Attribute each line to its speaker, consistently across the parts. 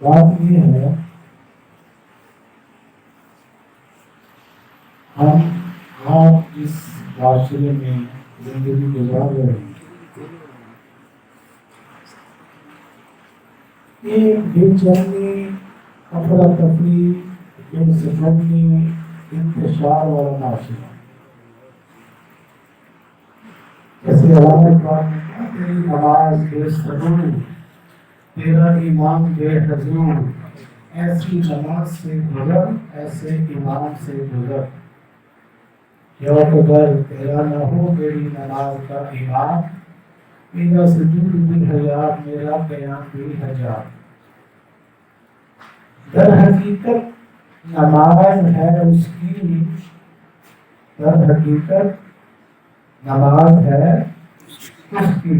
Speaker 1: बात ये है हम आप इस आश्रय में ज़िंदगी गुजार रहे हैं ये बेचैनी अफरा तफरी बेसफनी इंतशार वाला नाशिया ने कहा, तेरी नमाज़ बेसबूर तेरा ईमान बेहजूर ऐसी नमाज़ से गुजर ऐसे ईमान से गुजर। जो अगर तेरा न हो मेरी नमाज़ का ईमान। मेरा सजूद भी हज़ार मेरा बयान भी हज़ार। दर हकीकत नमाज़ है उसकी दर हकीकत नमाज़ है उसकी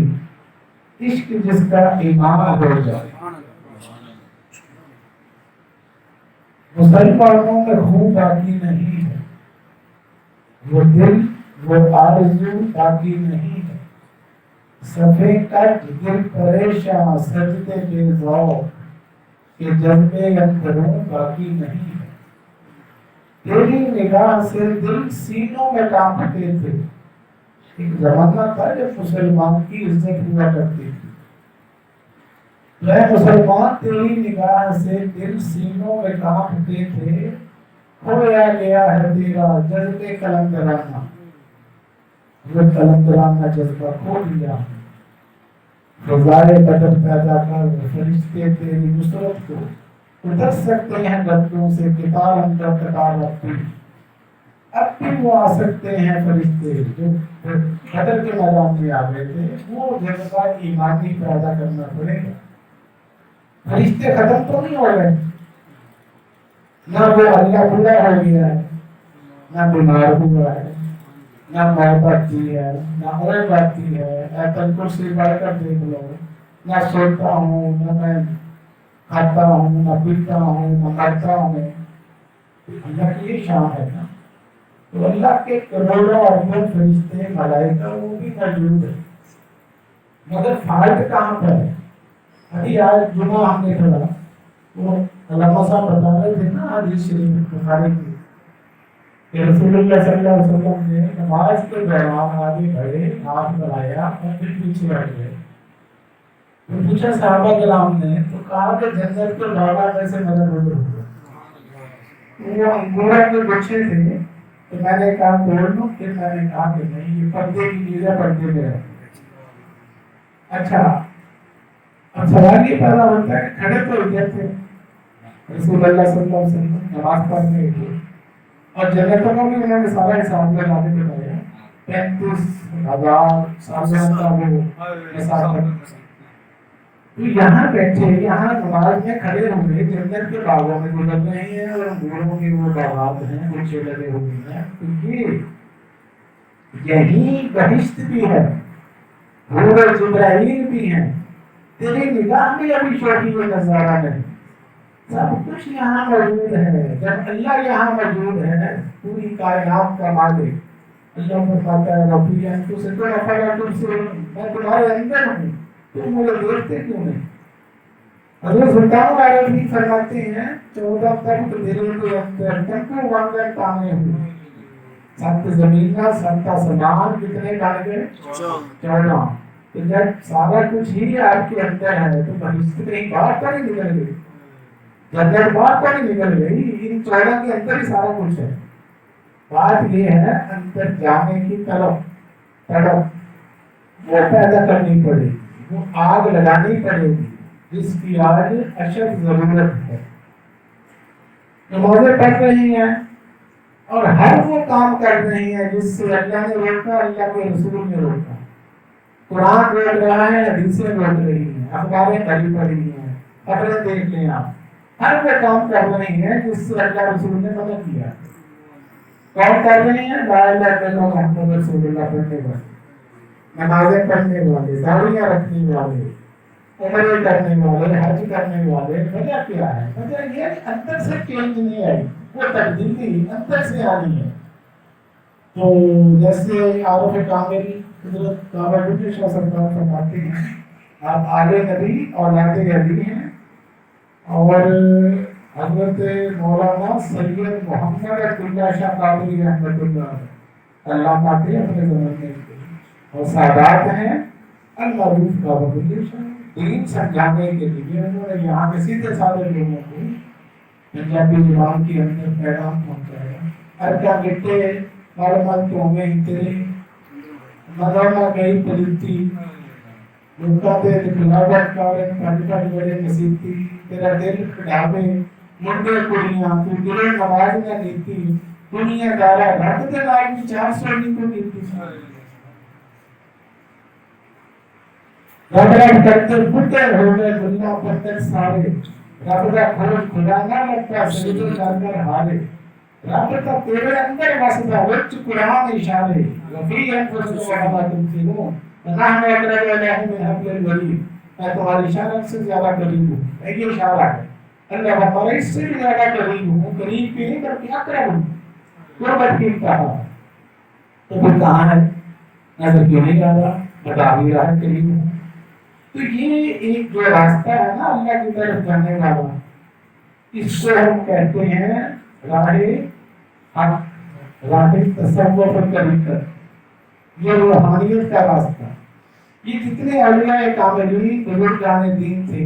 Speaker 1: इश्क जिसका ईमान हो जाए। मुसलमानों में खून बाकी नहीं है। वो दिल, वो आरज़ू बाकी नहीं है। सफे कट, दिल परेशान, सजदे बेजौक के जज्बे अंदरों बाकी नहीं है। तेरी निगाह से दिल सीनों में कांपते थे। एक जमाना था जब मुसलमान की इज़्ज़त हुआ करती थी। मैं मुसलमान तेरी निगाह से दिल सीनों में कांपते थे, खोया गया है तेरा जज्बे कलंदराना वो कलंदराना जज्बा खो दिया। फजाए कदर पैदा कर फरिश्ते तेरी नुसरत को उतर सकते हैं गद्दों से किताब अंदर कतार रखती। अब भी वो आ सकते हैं फरिश्ते जो कदर के मैदान में आ गए थे। वो जज्बा ईमानी पैदा करना पड़ेगा। फरिश्ते खत्म तो नहीं हो गए। ना वो अल्लाह पूरा हो गया है, ना बीमार हुआ है, ना मौत आती है, ना औरत आती है ऐतन कुर्सी बढ़कर देख लो ना सोता हूँ, ना मैं खाता हूँ, ना पीता हूँ, ना मरता हूँ। अल्लाह की शान है ना। अल्लाह के करोड़ों अरबों फरिश्ते मलाइका वो भी मौजूद है। मगर फाल्ट कहाँ पर है? अभी आज जुमा हमने पढ़ा वो अल्लामा साहब बता रहे थे ना हदीस शरीफ बुखारी की रसूलुल्लाह सल्लल्लाहु अलैहि वसल्लम ने नमाज़ के दौरान आगे बढ़े, हाथ बढ़ाया और फिर पीछे हट गए। तो पूछा, साहबा कराम ने तो कहा कि जन्नत के बाबा में से मेरा रोड हो वो अंगूरा के गुच्छे थे तो मैंने कहा तोड़ लो फिर मैंने कहा कि नहीं ये पर्दे की चीज़ें पर्दे में रखो अच्छा अब सवाल ये पैदा होता है खड़े तो हुए थे रसूलुल्लाह सल्लल्लाहु अलैहि वसल्लम नमाज़ पढ़ने के और जन्नतों का भी उन्होंने सारा हिसाब लगा के बताया पैंतीस हज़ार सालों का वो हिसाब तो यहाँ बैठे, यहाँ नमाज़ में खड़े हुए जन्नत के बागों में गुजर रहे हैं और अंगूरों के वो बागात हैं नीचे लगे हुए हैं। तो ये यही बहिश्त भी है हूर जुब्राइल भी हैं। तेरी निगाह में अभी शौकी में नज़ारा नहीं। सब कुछ यहाँ मौजूद है। जब अल्लाह यहाँ मौजूद है, पूरी कायनात का मालिक। अल्लाह फरमाता है रब्बी अंतु से तो रफा तुमसे मैं तुम्हारे अंदर हूँ। तुम मुझे देखते क्यों नहीं? हज़रत सुल्तान आरबी फरमाते हैं चौदह तख्त दिल के अंदर तक वांगर ताने हुए सत्य ज़मीन का सत्ता समान कितने काट गए? चौदह। तो जब सारा कुछ ही आपके अंदर है तो भविष्य कहीं बाहर पर ही निकल गई। जन्नत बाहर पर ही निकल गई, इन चौदह के अंदर ही सारा कुछ है। बात ये है, अंदर जाने की तरफ़ तड़प वो पैदा करनी पड़ेगी वो आग लगानी पड़ेगी, जिसकी आज अशद ज़रूरत है। नमाजें पढ़ रही हैं, और हर वो काम कर रही हैं जिससे अल्लाह ने रोका, अल्लाह के रसूल ने रोका। कुरान रोक रहा है, हदीसें रोक रही हैं, अखबारें पढ़ी पढ़ी हैं, खबरें देख लें आप। हर वो काम कर रही हैं जिससे अल्लाह रसूल ने मदद किया। कौन कर रही हैं? नमाजें पढ़ने वाले, दाड़ियाँ रखने वाले, उम्र करने वाले, हज करने वाले वजह क्या है? वजह ये है अंदर से चेंज नहीं आई। वो तब्दीली अंदर से आनी है। तो जैसे आरोप कामिल हज़रत काबा शाह सरकार फरमाते हैं। आप आगे नबी और लाते अली हैं। और हज़रत मौलाना सैयद मोहम्मद अब्दुल्ला शाह कादरी रहमतुल्लाह। अल्लाह पाक अपने जमाने में सादात हैं, अल्लाह रूफ का दीन समझाने के लिए उन्होंने यहाँ के सीधे साधे लोगों को पंजाबी ज़ुबान के अंदर पैगाम पहुँचाया। हर क्या बेटे मालूमात तेरे मदाना गई पलिती, लोगों के खिलाफत कारण पाकिस्तान बड़े नसीब तेरा दिल ढाबे मुंडे कुड़ियाँ, तू दिले नमाज़ ना नीति दुनिया दारा रख दे लाइन में चार सौ नी को नीति रब रब करते बुढ़े हो गए, दुनिया सारे रब का खोज खुदा ना लगता, सजदे कर कर हारे। रब का तेरे अंदर वसदा वच कुरान इशारे। रफी अनफुसुकुम वमा तुमसिनून नहनु अक़रबु इलैहि मिन हब्लिल वरीद मैं तुम्हारी इशारा से ज़्यादा करीब हूँ। ये इशारा है। अल्लाह हमारे इससे भी ज़्यादा करीब हूँ। करीब भी नहीं बल्कि अकरब हूँ क्यों बल्कि कहा तो फिर कहाँ है? नज़र क्यों नहीं आ रहा बता भी रहा है करीब हूँ। तो ये एक जो रास्ता है ना, अल्लाह की तरफ़ जाने वाला। इसको हम कहते हैं राहे हक, राहे तसव्वुफ तरीका ये रूहानियत का रास्ता। ये जितने अलिया कामिली बुजुर्गान दीन थे।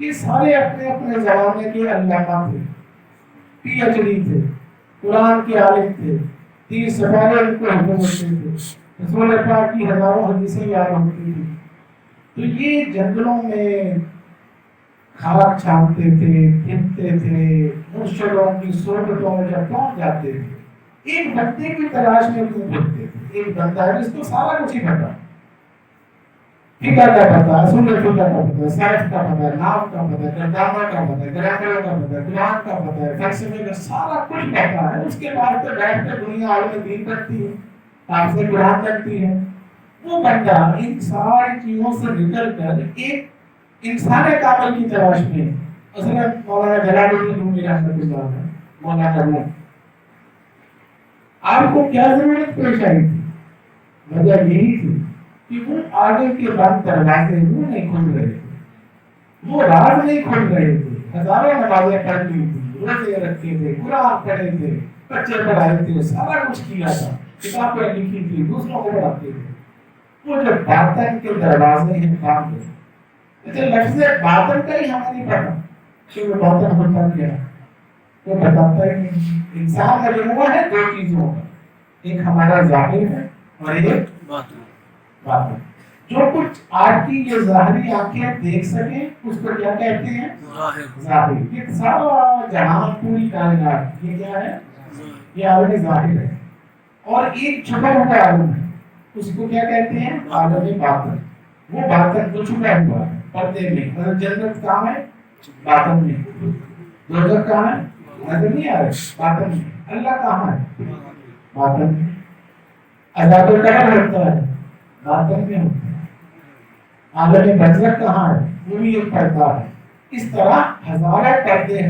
Speaker 1: ये सारे अपने अपने जमाने के अल्लामा थे। पीएचडी थे, कुरान के आलिम थे। तीस सवाले इनको हुक्म होते थे। रसूल पाक की हज़ारों हदीसें याद होती थी तो ये जंगलों में खाक छापते थे, फिरते थे मुर्शलों की सोबतों में जब पहुँच जाते थे, एक बंदे की तलाश में क्यों फिरते थे। एक बंदा है, जिसको सारा कुछ ही पता। फीका का पता है फीका का पता है साइंस का पता है नाम का पता है गर्दामा का पता है ग्रामर का पता है कुरान का पता है फलसफे का सारा कुछ पता है। उसके बाद तो बैठ कर दुनिया आलम दीन करती है, आपसे कुरान करती है। वो बंदा इन सारी चीज़ों से निकल कर एक इंसान कामल की तलाश में। असल में मौलाना जलालुद्दीन रूमी रहमतुल्लाह मौलाना रूम आपको क्या ज़रूरत पेश आई थी? वजह यही थी कि वो आगे के बंद दरवाजे वो नहीं खुल रहे थे। वो राज नहीं खुल रहे थे। हज़ारों नमाजें पढ़ ली थी, रोज़े रखे थे, कुरान पढ़े थे, बच्चे पढ़ाए थे, सारा कुछ किया था। किताबें लिखी थी, दूसरों को पढ़ाते थे। वो जो बातन के दरवाजे हैं काम के तो लफ्ज बातन का ही हमें नहीं पता कि वो बातन होता क्या वो बताता है कि इंसान मजमूआ है दो चीज़ों का। एक हमारा ज़ाहिर है और एक बातन। बातें जो कुछ आपकी ये जाहरी आँखें देख सके उसको क्या कहते हैं? ज़ाहिर। ये सारा जहाँ पूरी कायनात ये क्या है? ये आलम ज़ाहिर है। और एक छुपा हुआ आलम है। उसको क्या कहते हैं? आलम बातन। वो बातन को छुपा हुआ पर्दे में। मतलब जन्नत कहाँ है? बातन में। दोजख कहाँ है? नज़र नहीं आ रहा बातन में। अल्लाह कहाँ है? बातन में। अजाब कबर होता है? बातन में होता है। आलम बजरत कहाँ है? वो भी एक पर्दा है। इस तरह हज़ारों पर्दे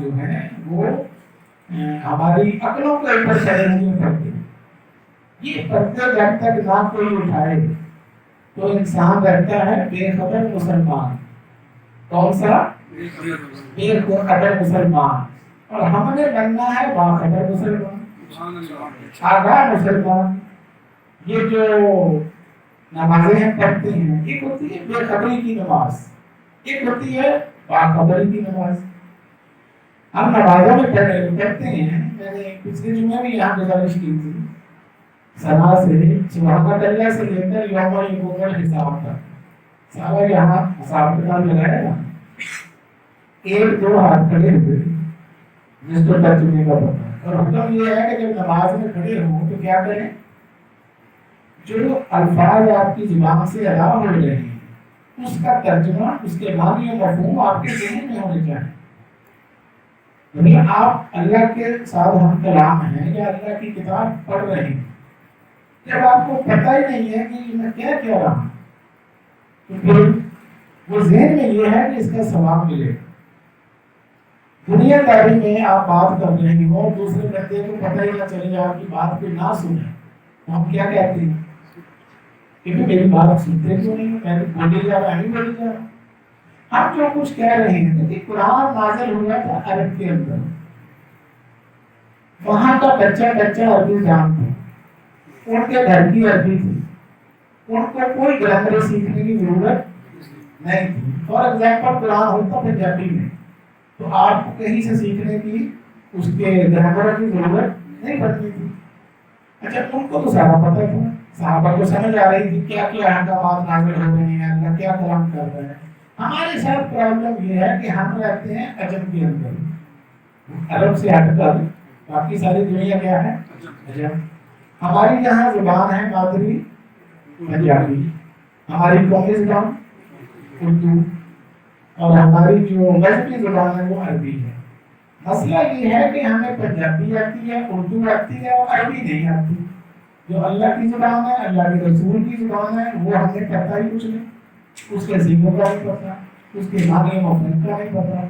Speaker 1: जो हैं, वो हमारी अकलों के ऊपर चले हुए पर्दे ये पर्दे जब तक ना कोई उठाए। तो इंसान रहता है, बेखबर मुसलमान। कौन सा? बेखबर मुसलमान। और हमने बनना है बाखबर मुसलमान। आगाह मुसलमान। ये जो नमाजें हम पढ़ते हैं एक होती है बेखबरी की नमाज़। एक होती है बाखबरी की नमाज़। हम नमाजों में पढ़ पढ़ते हैं। मैंने पिछले जुम्मे भी यहाँ गुजारिश की थी। सुबह तल्ला से लेकर यौम यकूमल हिसाब तक सारा यहाँ लगाया ना। एक दो हाथ खड़े हुए। जिसको तर्जुमे का पता और हुक्म ये है कि जब नमाज़ में खड़े हो तो क्या करें? जो अल्फाज आपकी ज़ुबान से अदा हो रहे हैं उसका तर्जुमा, उसके मानी मफहूम आपके जहन में होने चाहिए यदि आप अल्लाह के साथ हम कलाम हैं या अल्लाह की किताब पढ़ रहे हैं। जब आपको पता ही नहीं है कि मैं क्या कह रहा हूँ तो फिर वो जहन में ये है कि इसका सवाब मिलेगा दुनियादारी में आप बात कर रहे हो दूसरे बंदे को पता ही ना चले आपकी बात को ना सुने। तो हम क्या कहते हैं? कि मेरी बात सुनते क्यों नहीं मैं बोली जा रहा है बोली जा। रहा हम जो कुछ कह रहे हैं कि कुरान नाजिल हुआ था अरब के अंदर। वहाँ का बच्चा बच्चा अरबी जानते उनके घर की अरबी थी उनको कोई ग्रामर सीखने की ज़रूरत नहीं थी फॉर एग्ज़ाम्पल कुरान होता पंजाबी में तो आपको कहीं से सीखने की, उसके ग्रामर की ज़रूरत नहीं पड़ती थी। अच्छा उनको तो सारा पता था। साहबा को समझ आ रही थी क्या क्या अहकाम नाजिल हो रहे हैं अल्लाह क्या कलाम कर रहे हैं। हमारे साथ प्रॉब्लम ये है कि हम रहते हैं अजम के अंदर। अरब से हटकर बाकी सारी दुनिया क्या है? अजम हमारी यहाँ ज़ुबान है मादरी पंजाबी। हमारी कौमी ज़ुबान उर्दू। और हमारी जो मजहबी ज़ुबान है वो अरबी है। मसला ये है कि हमें पंजाबी आती है, उर्दू आती है और अरबी नहीं आती। जो अल्लाह की ज़ुबान है, अल्लाह के रसूल की ज़ुबान है, वो हमें पता ही कुछ नहीं। उसके सीखों का नहीं पता उसके मानी मफहूम का नहीं पता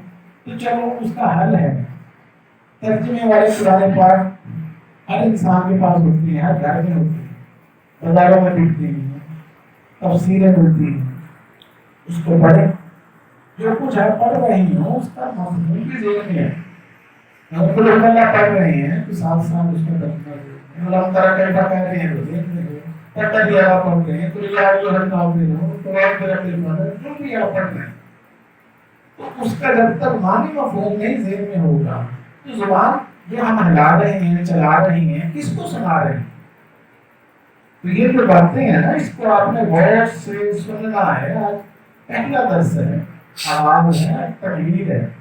Speaker 1: तो चलो उसका हल है। तर्जमे वाले पुराने पाठ हर इंसान के पास होती हैं, हर घर में होती है। बाजारों में बिकती हैं तफसीरें मिलती हैं। उसको पढ़े। जो कुछ है पढ़ रही हो, उसका भी जेल में है पढ़ रहे हैं तो साथ साथ कैसा कह रहे हैं तो दिया आप पढ़ रहे हैं तो जो है तो आप के जो भी आप पढ़ रहे हैं। तो उसका जब तक मानी मफहूम नहीं जेल में होगा तो ज़ुबान जो हम हिला रहे हैं, चला रहे हैं, किसको सुना रहे हैं? तो ये जो बातें हैं ना, इसको आपने गौर से सुनना है। आज पहला दर्श है आवाज़ है तकलीर है।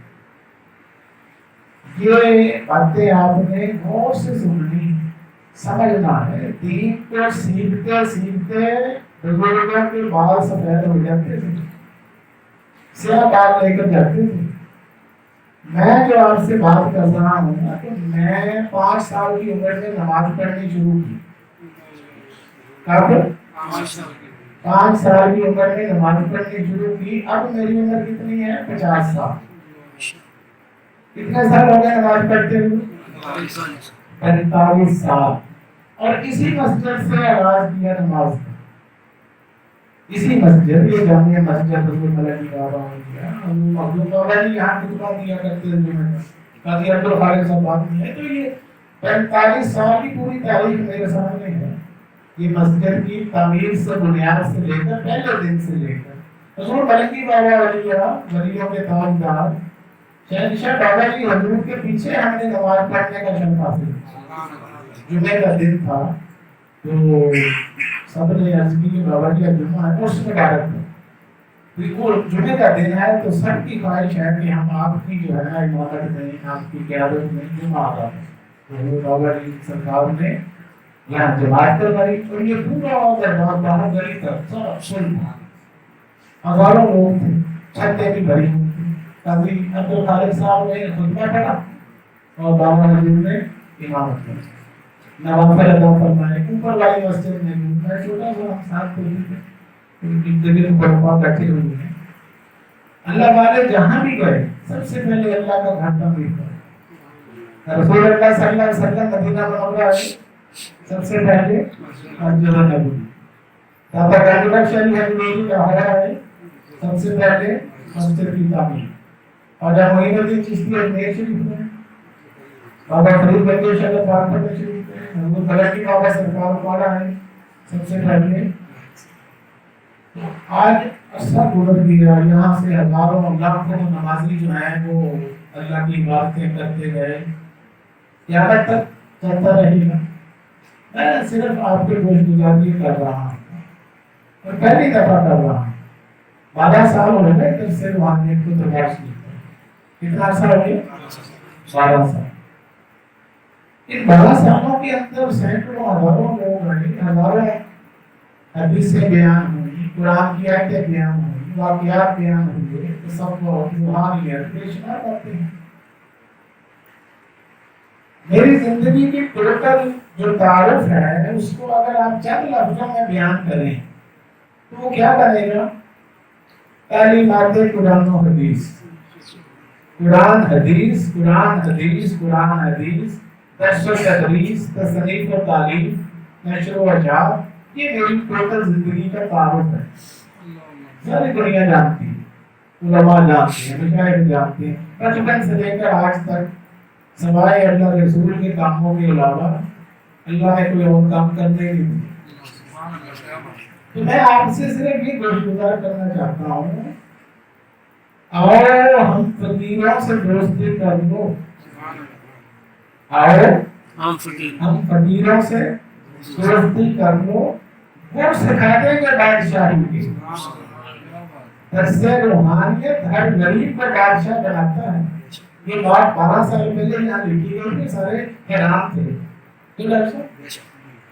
Speaker 1: ये बातें आपने गौर से सुननी समझना है। दीन को सीखते सीखते बुज़ुर्गों के बाल सफ़ेद हो जाते थे। सिया बाल लेकर जाते थे। मैं जो आपसे बात कर रहा हूँ मैं पाँच साल की उम्र में नमाज़ पढ़नी शुरू की। कब? पाँच साल की उम्र में नमाज़ पढ़नी शुरू की। अब मेरी उम्र कितनी है? पचास साल। कितने साल हो गए नमाज़ पढ़ते हुए? पैंतालीस साल। और इसी मस्जिद से आगाज़ किया नमाज़। इसी मस्जिद, ये जामिया मस्जिद हज़रत मलकी बाबा किया हम अब्दुल जी यहाँ खुतबा दिया करते थे जुमे काजी अब्दुल खालिक साहब बात नहीं है तो ये पैंतालीस साल की पूरी तारीख मेरे सामने है। ये मस्जिद की तामीर से, बुनियाद से लेकर, पहले दिन से लेकर। हजूर मलकी बाबा वलिया, वलियों के ताजदार। शहनशाह बाबा जी, हजूर के पीछे हमने नमाज़ पढ़ने का शर्फ हासिल जुमे का दिन था तो सबने अर्ज़ की कि बाबा जी जुम्मा है, उस मुबारक में। बिल्कुल जुमे का दिन है तो सबकी ख्वाहिश है कि हम आपकी जो है ना, इमारत में, आपकी क्यादत में जुम्मा आता है तो बाबा जी सरकार ने यहाँ जमात करवाई और ये पूरा दरबार बाहर गली तक सब सुन हज़ारों लोग थे छतें भी भरी हुई थी। कभी अब्दुल खालिद साहब ने खुतबा पढ़ा और बाबा हजूर ने इमामत की नवाफिल अदा फरमाए ऊपर वाली मस्जिद में मैं छोटा सा साथ को उनकी जगह पर वहाँ बैठे हुए हैं। अल्लाह वाले जहाँ भी गए, सबसे पहले अल्लाह का घर का मिलता रसूल अल्लाह सल्लल्लाहु अलैहि वसल्लम मदीना मुनव्वरा आए सबसे पहले मस्जिद नबी। दादा गाजीपुर शरीफ हजूरी का हरा है सबसे पहले मस्जिद की तामीर और जब मोइनुद्दीन चिश्ती अजमेर शरीफ में बाबा फरीद बंदे शरीफ पार्वती शरीफ में हजूर फलकी बाबा सरकार वाला है, सबसे पहले। आज अरसा गुजर गया यहाँ से हज़ारों लाखों नमाजी जो है, वो अल्लाह की बातें करते गए यहाँ तक चलता रहेगा मैं सिर्फ़ आपके गोश गुजारी कर रहा हूँ, और पहली दफ़ा कर रहा हूँ। बारह साल हो गए जब से वहाँ ने खुद प्रकाश कितना साल हो गया? बारह साल। इन सालों के अंदर सैकड़ों हज़ारों लोग रहे, हज़ारों हदीस से बयान हुई कुरान की आयतें बयान हुई वाकयात बयान हुए तो सबको रूहानियत बेशुमार बातें हैं। मेरी ज़िंदगी की टोटल जो तारुफ है, उसको अगर आप चंद लफ्जों में बयान करें तो वो क्या करेगा? पहली बात तालीमात कुरान हदीस। कुरान हदीस कुरान हदीस कुरान, हदीस। दर्श तदरीस तसनीफ व तालीम नशर व इजाद ये मेरी टोटल ज़िंदगी का तारुफ है। सारी दुनिया जानती है। उलमा जानते हैं मशाइख जानते हैं। बचपन से लेकर आज तक, सवाए अल्लाह रसूल के कामों के अलावा, अल्लाह ने कोई और काम करने नहीं दिया तो मैं आपसे सिर्फ़ ये गुजार करना चाहता हूँ, और हम फकीरों से दोस्ती कर लो। आओ
Speaker 2: हम फकीर।
Speaker 1: हम फकीरों से दोस्ती सिखा देंगे बादशाही की। रूहानियत हर गरीब को बादशाह बनाता है। ये बात बारह साल पहले यहाँ लिखी गई थी सारे हैरान थे। डॉक्टर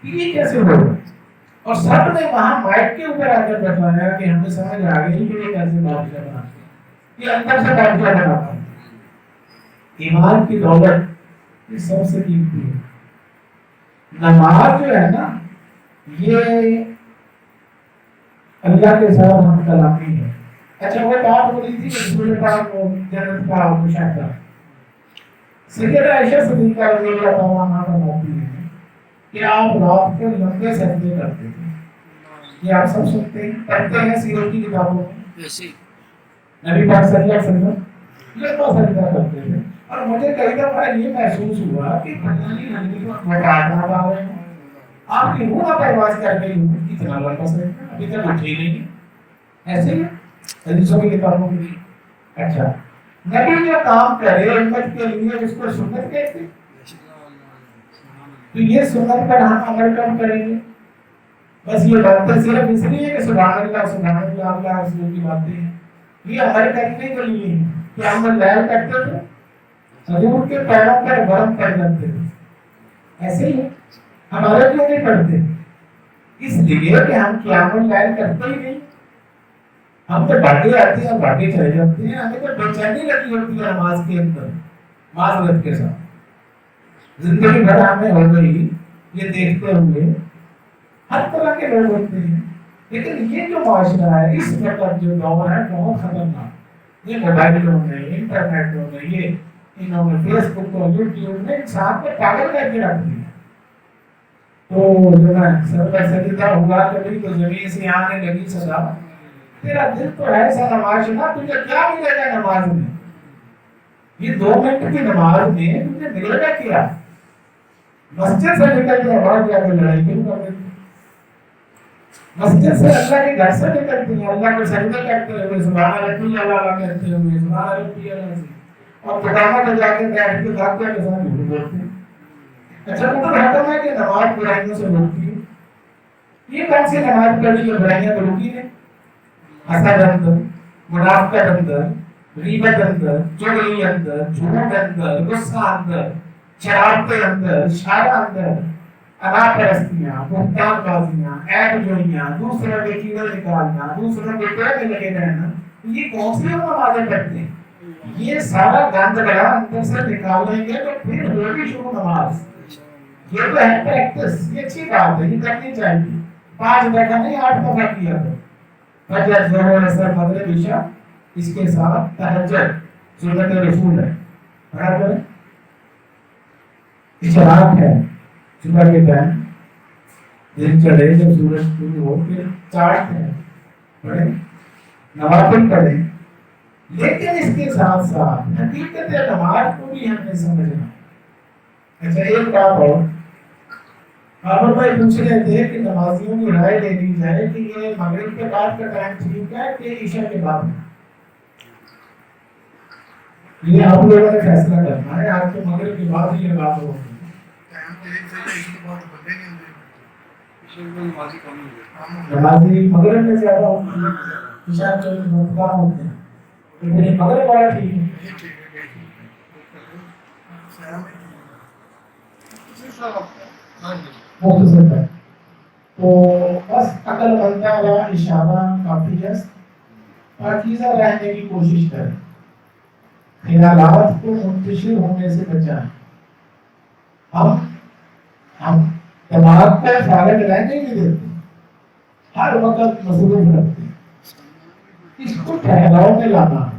Speaker 1: ये कैसे हो और सबने वहाँ माइक के ऊपर आकर बताया कि हमें समझ आ गई कि ये कैसे बादशाह बनाते हैं। ये अंदर से बादशाह बनाता है। ईमान की दौलत ये सबसे कीमती है नमाज़ जो है ना ये अल्लाह के साथ हम कलामी है। अच्छा वो बात हो रही थी रसूल पाक को जन्नत का मुशाहिदा सैयद आयशा सिद्दीका रज़ी अल्लाह तआला अन्हा बताती हैं कि आप रात को लंबे सजदे करते थे ये आप सब सुनते हैं पढ़ते हैं सीरत की किताबों में।
Speaker 2: ऐसे
Speaker 1: नबी पाक सल्लल्लाहु अलैहि वसल्लम लंबा सजदा करते थे। और मुझे कई दफ़ा ये महसूस हुआ कि फलानी नबी को मज़ाक ना आपकी परवाज कर गई हूँ, इतना अभी तक नहीं ऐसे हदीसों की किताबों में। अच्छा नबी जो काम करे उम्मत के लिए, उसको सुन्नत कहते। तो ये सुन्नत कब करेंगे बस ये बातें सिर्फ़ इसलिए कि अल्लाह अल्लाह अल्लाह रसूल की बातें ये अमल करने के लिए कि हम लैल करते हजूर के पैरों पर गर्म कर जाते ऐसे ही है। हमारे क्यों नहीं पढ़ते इसलिए कि हम क्यामत लैल करते ही नहीं। हम तो बातें आती हैं बातें चले जाती हैं, हमें तो बेचैनी लगी होती है नमाज़ के अंदर माजरत के साथ। ज़िंदगी भर हमें हो गई, ये देखते हुए हर तरह के लोग होते हैं। लेकिन ये जो माशरा है, इस वक्त जो दौर है, बहुत खतरनाक। ये मोबाइलों इंटरनेट इंटरनेटों में ये इन्होंने फेसबुक और यूट्यूब में इंसान को पागल करके रख। दिया तो जो है सर्व सजिदा हुआ, कभी तो ज़मीन से आने लगी सदा तेरा दिल तो है सा नमाज़ ना, तुझे क्या मिलेगा नमाज़ में? ये दो मिनट की नमाज़ में तुझे मिलेगा क्या मस्जिद से निकल के आवाज़ जाकर लड़ाई क्यों कर मस्जिद से अल्लाह के घर से निकलती है। अल्लाह को सजदे करते हुए रब्बी अल्लाह कहते हुए रब्बी अल्लाह और खुदामा में जाके बैठ के भाग्य के साथ झूठ बोलते अच्छा मतलब हटम है कि नमाज़ बुराइयों से रोकती है। ये कौन सी नमाज़ पढ़ी जो बुराइयाँ तो रोकी है। हसद अंदर मुनाफकत अंदर रीबत अंदर चुगली अंदर झूठ अंदर गुस्सा अंदर शरारतें अंदर इशारा अंदर अनापरस्तियाँ बुहतानबाजियाँ ऐब जोइयाँ दूसरों के कीड़े निकालना, दूसरों के में लगे रहना, ये कौन सी नमाजें पढ़ते हैं? ये सारा गंद बड़ा अंदर से निकालेंगे तो फिर होगी शुरू नमाज़ ये तो है प्रैक्टिस ये अच्छी बात है, ये करनी चाहिए। पाँच दफ़ा नहीं, आठ दफ़ा किया करो फजर जोहर असर मगरिब इशा इसके साथ तहज्जुद सुन्नत रसूल है। बराबर है? इशराक है, सुबह के टाइम, दिन चढ़े, जब सूरज शुरू हो फिर चाट है, पढ़े नवाफिल पढ़े। लेकिन इसके साथ साथ हकीकत नमाज़ को भी हमें समझना अच्छा एक बात और। बाबर भाई पूछ रहे थे कि नमाजियों की राय ले ली जाए कि ये मगरिब के बाद का टाइम ठीक है कि ईशा के बाद? ये आप लोगों ने फैसला करना है आज तो मगरिब के बाद ही ये बात होगी।
Speaker 2: नमाजी हो
Speaker 1: मगरिब में ज़्यादा होती है ईशा के बहुत कम होते हैं। तो बस अकल बनता हुआ, इशारा काफ़ी पाकीज़ा रहने की कोशिश करें। ख्यालात को मुंतशिर होने से बचाएँ हम हम दिमाग रहने नहीं देते हर वक्त मसरूफ रखते इसको ठहराव में लाना है।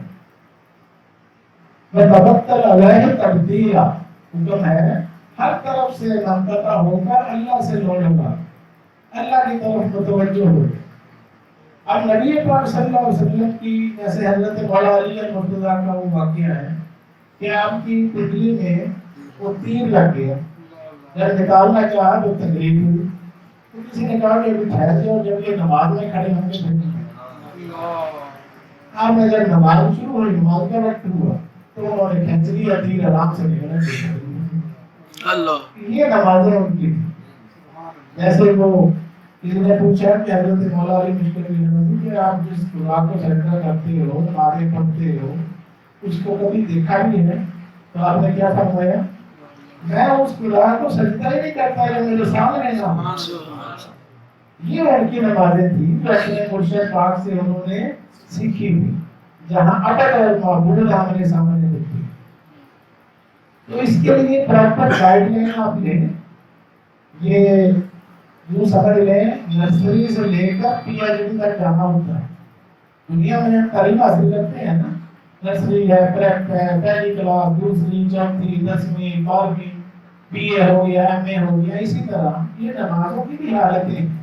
Speaker 1: अलैहि तब्दीला हर तरफ़ से अल्लाह से लौटेगा। अल्लाह की तरफ़ हो। अब नबी पाक सल्लल्लाहु अलैहि वसल्लम की जैसे हज़रत अली मुर्तजा का वो वाकया है कि आपकी में वो तीर लग गया। जब निकालना तो तकलीफ़ हुई। तो किसी ने कहा कि ठहर जाओ, जब ये नमाज़ में खड़े होंगे अब मैं जब नमाज़ शुरू हुई नमाज़ का वक्त हुआ तो उन्होंने खींच लिया तीर आराम से निकला।
Speaker 2: अल्लाह।
Speaker 1: ये नमाजें उनकी थी। जैसे वो किसी ने पूछा कि हज़रत मौला अली मुश्किल की कि आप जिस खुदा को सजदा करते हो नमाजें पढ़ते हो उसको कभी देखा भी है। तो आपने क्या फरमाया? मैं उस खुदा को सजदा ही नहीं करता जो मेरे सामने है ये उनकी नमाजें थी जो अपने मुर्शद पाक से उन्होंने सीखी थी जहाँ अटक और मौजूद हमारे सामने होती तो इसके लिए प्रॉपर गाइडलाइन आप लें। ये यूँ समझ लें नर्सरी से लेकर पीएचडी तक जाना होता है। दुनिया में हम तालीम हासिल करते हैं ना नर्सरी है प्रेप है, पहली क्लास दूसरी, चौथी, दसवीं, बारहवीं बीए हो गया एमए हो गया, इसी तरह ये नमाजों की भी हालतें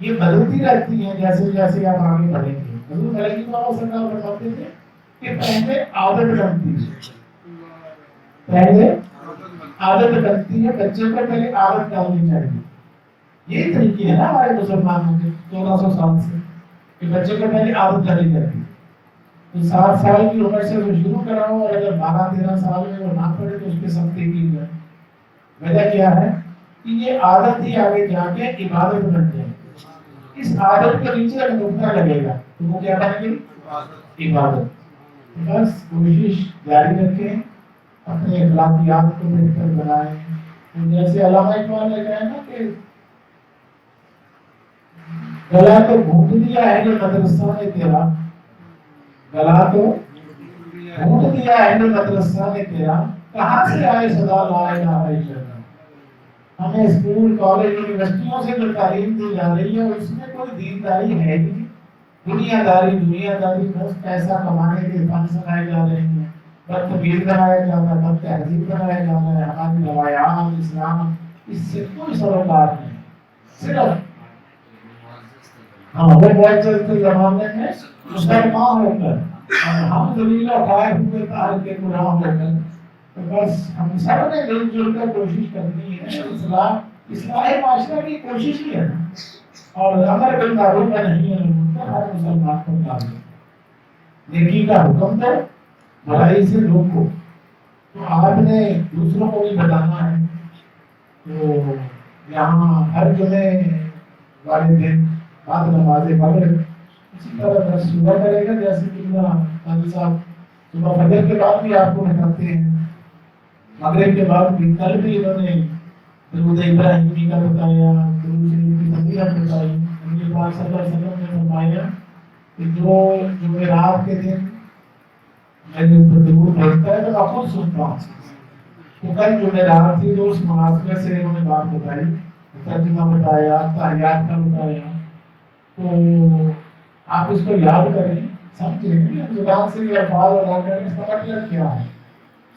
Speaker 1: ये बदलती रहती है, जैसे जैसे आप आगे बढ़ेंगे। हजूर मलकी बाबा सरकार फरमाते थे कि पहले आदत बनती है। पहले आदत बनती है, बच्चे को पहले आदत डालनी चाहिए। यही तरीके है ना हमारे मुसलमानों के चौदह सौ साल से, कि बच्चे को पहले आदत डाली जाती है। तो सात साल की उम्र से वो शुरू कराओ और अगर बारह, तेरह साल में वो ना पड़े तो उसके सख्ती की वजह क्या है कि ये आदत ही आगे जाके इबादत बन जाए। इस आदत के नीचे एक नुकता लगेगा तो वो क्या बनेगी इबादत। बस कोशिश जारी रखें, अपने अखलाकियात को बेहतर बनाएँ। तो जैसे अलामा इकबाल ने कहा ना कि, गला तो घूट दिया है जो मदरसा ने तेरा। गला तो घूट दिया है जो मदरसा ने तेरा। कहाँ से आए सदा ला इलाहा इल्लल्लाह हमें स्कूल, कॉलेज, यूनिवर्सिटियों से जो तालीम दी जा रही है, उसमें कोई दीनदारी है नहीं। दुनियादारी दुनियादारी बस पैसा कमाने के फंड बनाए जा रहे हैं। बदतमीज बनाया जा रहा है बद तहजीब बनाया जा रहा है हमारी रवायात इस्लाम, इससे कोई सरोकार नहीं। सिर्फ़ हाँ वो बहुत चलते जमाने में मुसलमान होकर और हम जमीला खाए हुए तार के गुलाम होकर तो बस हम सबने मिलजुल कर कोशिश करनी है इस्लाम इस्लाही माशरा की कोशिश ही है और अमर बिल मारूफ का नहीं है हर मुसलमान को मालूम नेकी का हुक्म दो बुराई से रोको। तो आपने दूसरों को भी बताना है। तो यहाँ हर जुमे वाले दिन बाद नमाजे मगरिब इसी तरह दस सुबह करेगा, जैसे कि साहब सुबह फजर के बाद भी आपको बताते हैं। मगरिब के बाद भी कल भी इन्होंने दरूद इब्राहिमी का बताया दरूद शरीफ की फजीलत बताई सल्लल्लाहु अलैहि वसल्लम ने फरमाया कि जो जुमेरात के दिन मेरे ऊपर दरूद भेजता है तो मैं खुद सुनता तो कल जुमेरात थी तो उस मुनासिबत से उन्होंने बात बताई, तर्जुमा बताया ताहियात का बताया। तो आप इसको याद करें, समझें ज़ुबान से ये अल्फाज अदा करें इसका मतलब क्या है?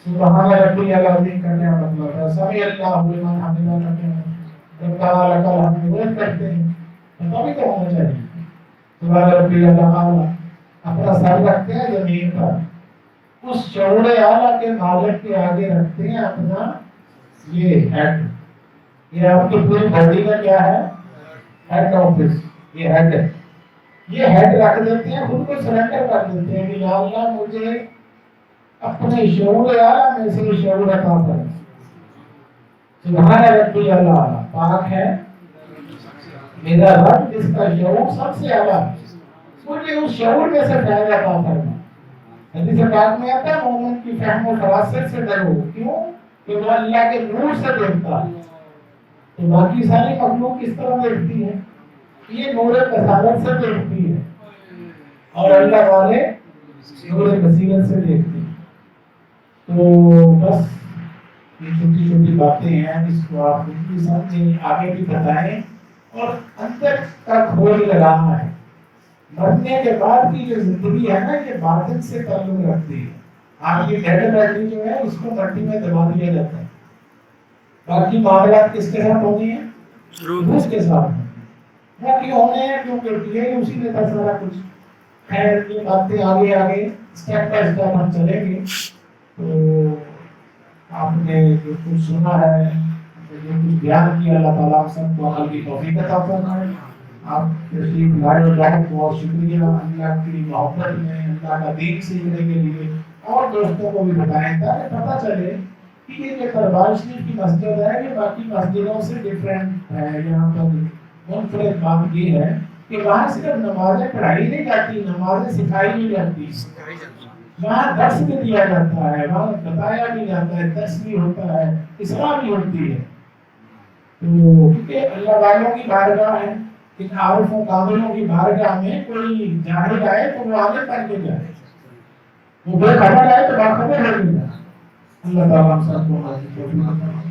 Speaker 1: सुबहान रब्बी अज़ीम का क्या मतलब है सभी अल्लाह लिमन हमिदा का क्या मतलब जब कहा लकल हम वो करते हैं तो तभी तो होना चाहिए सुबहान रब्बी अल्लाह अपना सर रखते हैं ज़मीन पर उस चौड़े आला के मालिक के आगे रखते हैं अपना ये हेड ये आपकी पूरी बॉडी का क्या है हेड ऑफ़िस ये हेड है ये हेड रख देते हैं, खुद को सरेंडर कर देते हैं कि या मुझे अपने शऊर आला में से शऊर अता कर। सुभान रब्बी अल्लाह, पाक है। मेरा रब जिसका शऊर सबसे आला मुझे उस शऊर में से फैल अता करना हदीस पाक में आता है, मोमिन की फहम और फरासत से डरो। क्यों? कि वो अल्लाह के नूर से देखता है। तो बाकी सारी मखलूक किस तरह देखती है। ये नूर कसारत से देखती है। और अल्लाह वाले नूर बसीरत से देखते हैं। तो बस ये छोटी छोटी बातें हैं इसको आप भी समझें आगे भी बताएँ। और अंदर का खोल लगाना है। मरने के बाद की जो ज़िंदगी है ना ये बातिल से ताल्लुक रखती है। आपकी डेड बैटरी जो है उसको मट्टी में दबा दिया जाता है। बाकी मामला किसके साथ होनी है? रूस के साथ बाकी होने हैं? क्योंकि ये उसी ने था सारा कुछ। खैर ये बातें आगे आगे स्टेप बाय स्टेप हम चलेंगे। तो आपने जो कुछ सुना है, जो कुछ ज्ञान किया, अल्लाह ताला आप सबको अमल की तौफीक अता फरमाए। आप तशरीफ़ लाए और बहुत बहुत शुक्रिया। अल्लाह की मोहब्बत में, अल्लाह का दीन सीखने के लिए। और दोस्तों को भी बताएँ, ताकि पता चले कि ये जो दरबार शरीफ की मस्जिद है, ये बाकी मस्जिदों से डिफरेंट है। यहाँ पर मुनफरद बात ये है कि वहाँ सिर्फ़ नमाजें पढ़ाई नहीं जाती, नमाजें सिखाई नहीं जाती। वहाँ दर्श भी दिया जाता है वहाँ बताया भी जाता है दर्श भी होता है इसरा भी होती है तो क्योंकि अल्लाह वालों की बारगाह है इन आरिफों कामिलों की बारगाह में कोई जाहिर आए तो वो आगे पढ़ के जाए वो बेखबर आए तो बाखबर हो जाए अल्लाह ताला हम सबको हाजिर तौफीक अता फरमाए।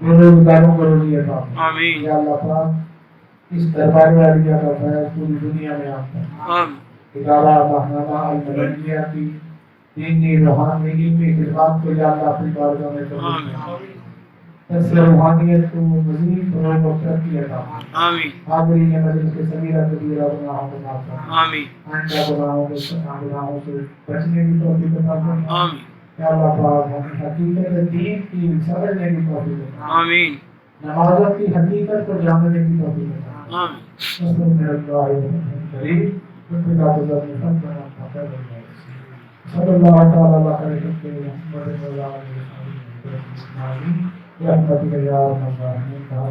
Speaker 1: बेरोजगारों को रोजी अता
Speaker 2: आमीन।
Speaker 1: या अल्लाह पाक इस दरबार वालिया का फैज पूरी दुनिया में है
Speaker 2: आमीन।
Speaker 1: इदारा रहनमा अल मदनिया की दीनी रूहानी इल्मी खिदमत को या अल्लाह अपनी बारगाह में कबूल
Speaker 2: आमीन।
Speaker 1: तस्वीर रूहानियत को मजीद फरोग और तरक्की अता
Speaker 2: आमीन।
Speaker 1: हाज़रीन मजलिस के सगीरा कबीरा गुनाहों को माफ़ फरमा
Speaker 2: आमीन।
Speaker 1: आइंदा गुनाहों को गुनाहों से बचने की तौफीक अता
Speaker 2: आमीन।
Speaker 1: अल्लाह पाक हमें हकीकत दीन की समझने की तौफीक
Speaker 2: आमीन।
Speaker 1: नमाजों की हकीकत को जानने की तौफीक
Speaker 2: आमीन।
Speaker 1: उसको मेरा दुआ है करीब उनके दादा दादी हम बना पाता है सल्लल्लाहु तआला अलैहि वसल्लम या हमारे यार हमारे कहा